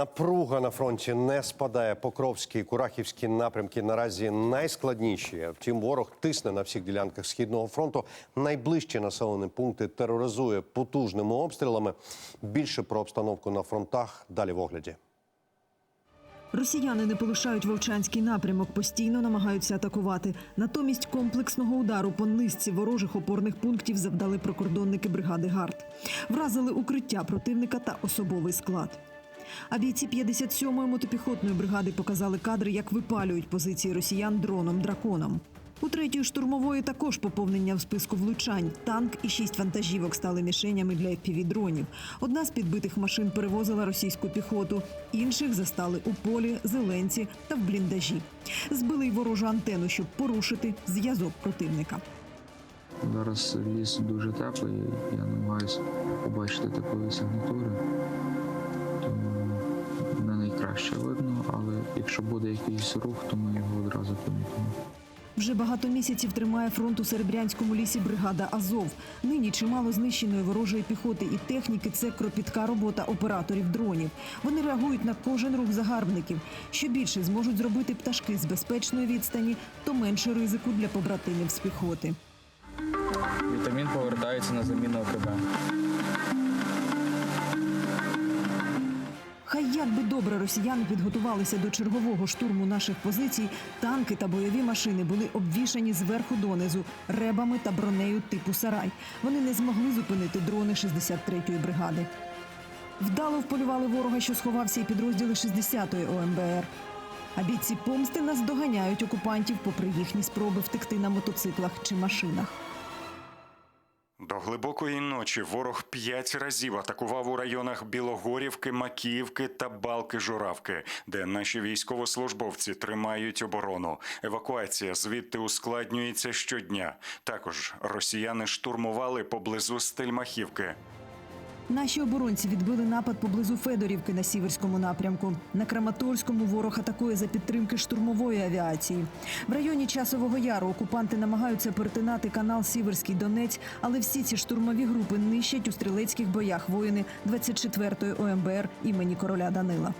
Напруга на фронті не спадає. Покровський, Курахівські напрямки наразі найскладніші. Втім, ворог тисне на всіх ділянках східного фронту. Найближчі населені пункти тероризує потужними обстрілами. Більше про обстановку на фронтах далі в огляді. Росіяни не полишають Вовчанський напрямок, постійно намагаються атакувати. Натомість комплексного удару по низці ворожих опорних пунктів завдали прикордонники бригади ГАРД. Вразили укриття противника та особовий склад. А бійці 57-ї мотопіхотної бригади показали кадри, як випалюють позиції росіян дроном драконом. У третьої штурмової також поповнення в списку влучань. Танк і шість вантажівок стали мішенями для FPV-дронів. Одна з підбитих машин перевозила російську піхоту, інших застали у полі, зеленці та в бліндажі. Збили й ворожу антену, щоб порушити зв'язок противника. Зараз ліс дуже теплий, я намагаюся побачити такої сигнатури. Найкраще видно, але якщо буде якийсь рух, то ми його одразу помітимо. Вже багато місяців тримає фронт у Серебрянському лісі бригада Азов. Нині чимало знищеної ворожої піхоти і техніки це кропітка робота операторів дронів. Вони реагують на кожен рух загарбників. Що більше зможуть зробити пташки з безпечної відстані, то менше ризику для побратимів з піхоти. Вітамін повертається на заміну ОКБ. Хай як би добре росіяни підготувалися до чергового штурму наших позицій, танки та бойові машини були обвішані зверху донизу ребами та бронею типу сарай. Вони не змогли зупинити дрони 63-ї бригади. Вдало вполювали ворога, що сховався і підрозділи 60-ї ОМБР. А бійці помсти наздоганяють окупантів, попри їхні спроби втекти на мотоциклах чи машинах. До глибокої ночі ворог п'ять разів атакував у районах Білогорівки, Макіївки та Балки-Журавки, де наші військовослужбовці тримають оборону. Евакуація звідти ускладнюється щодня. Також росіяни штурмували поблизу Стельмахівки. Наші оборонці відбили напад поблизу Федорівки на сіверському напрямку. На Краматорському ворог атакує за підтримки штурмової авіації. В районі Часового Яру окупанти намагаються перетинати канал Сіверський Донець, але всі ці штурмові групи нищать у стрілецьких боях воїни 24-ї ОМБР імені короля Данила.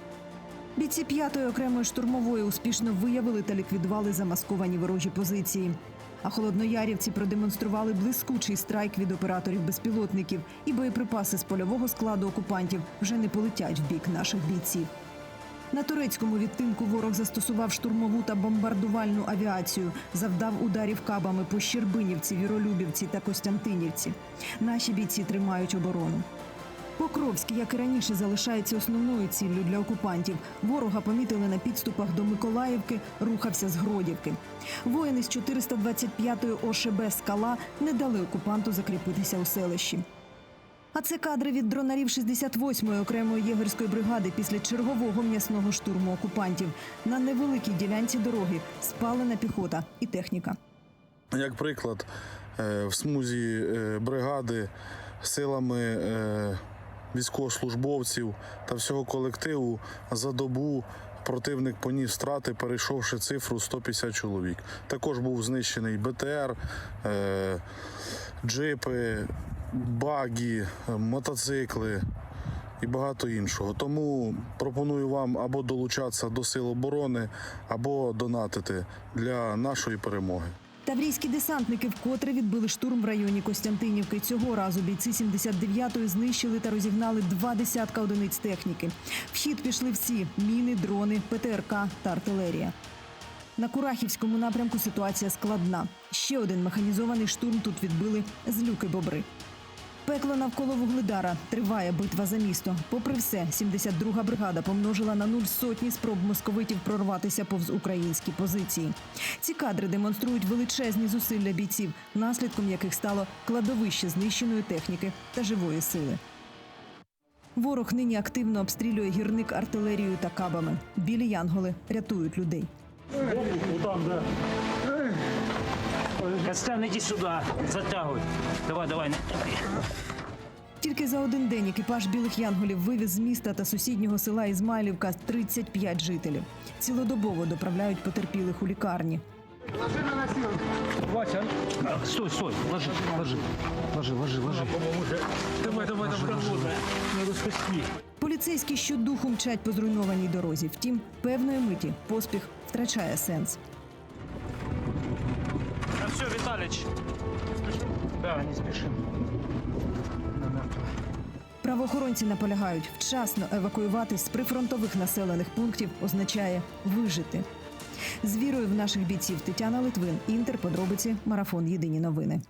Бійці п'ятої окремої штурмової успішно виявили та ліквідували замасковані ворожі позиції. А холодноярівці продемонстрували блискучий страйк від операторів безпілотників, і боєприпаси з польового складу окупантів вже не полетять в бік наших бійців. На турецькому відтинку ворог застосував штурмову та бомбардувальну авіацію, завдав ударів кабами по Щербинівці, Віролюбівці та Костянтинівці. Наші бійці тримають оборону. Покровськ, як і раніше, залишається основною ціллю для окупантів. Ворога помітили на підступах до Миколаївки, рухався з Гродівки. Воїни з 425-ї ОШБ «Скала» не дали окупанту закріпитися у селищі. А це кадри від дронарів 68-ї окремої єгерської бригади після чергового м'ясного штурму окупантів. На невеликій ділянці дороги спалена піхота і техніка. Як приклад, е, в смузі е, бригади силами е, військовослужбовців та всього колективу за добу противник поніс втрати, перейшовши цифру 150 чоловік. Також був знищений БТР, е, джипи, багі, мотоцикли і багато іншого. Тому пропоную вам або долучатися до сил оборони, або донатити для нашої перемоги. Таврійські десантники вкотре відбили штурм в районі Костянтинівки. Цього разу бійці 79-ї знищили та розігнали два десятка одиниць техніки. В хід пішли всі міни, дрони, ПТРК та артилерія. На Курахівському напрямку ситуація складна. Ще один механізований штурм тут відбили з люки бобри. Пекло навколо вугледара триває битва за місто. Попри все, 72-га бригада помножила на нуль сотні спроб московитів прорватися повз українські позиції. Ці кадри демонструють величезні зусилля бійців, наслідком яких стало кладовище знищеної техніки та живої сили. Ворог нині активно обстрілює гірник артилерією та кабами. Білі янголи рятують людей. Костян, иди сюда, затягивай. Давай, давай. Тільки за один день екіпаж білих янголів вивіз з міста та сусіднього села Ізмайлівка 35 жителів. Цілодобово доправляють потерпілих у лікарні. Вася, стой, стой, ложи, ложи, ложи, ложи, ложи. Давай, давай, давай, Надо спасти. Поліцейські щодуху мчать по зруйнованій дорозі. Втім, певної миті поспіх втрачає сенс. Все, Виталич. Да, не спешим. Правоохоронці наполягають, вчасно евакуюватись з прифронтових населених пунктів означає вижити. З вірою в наших бійців Тетяна Литвин, Інтер, подробиці, марафон Єдині новини.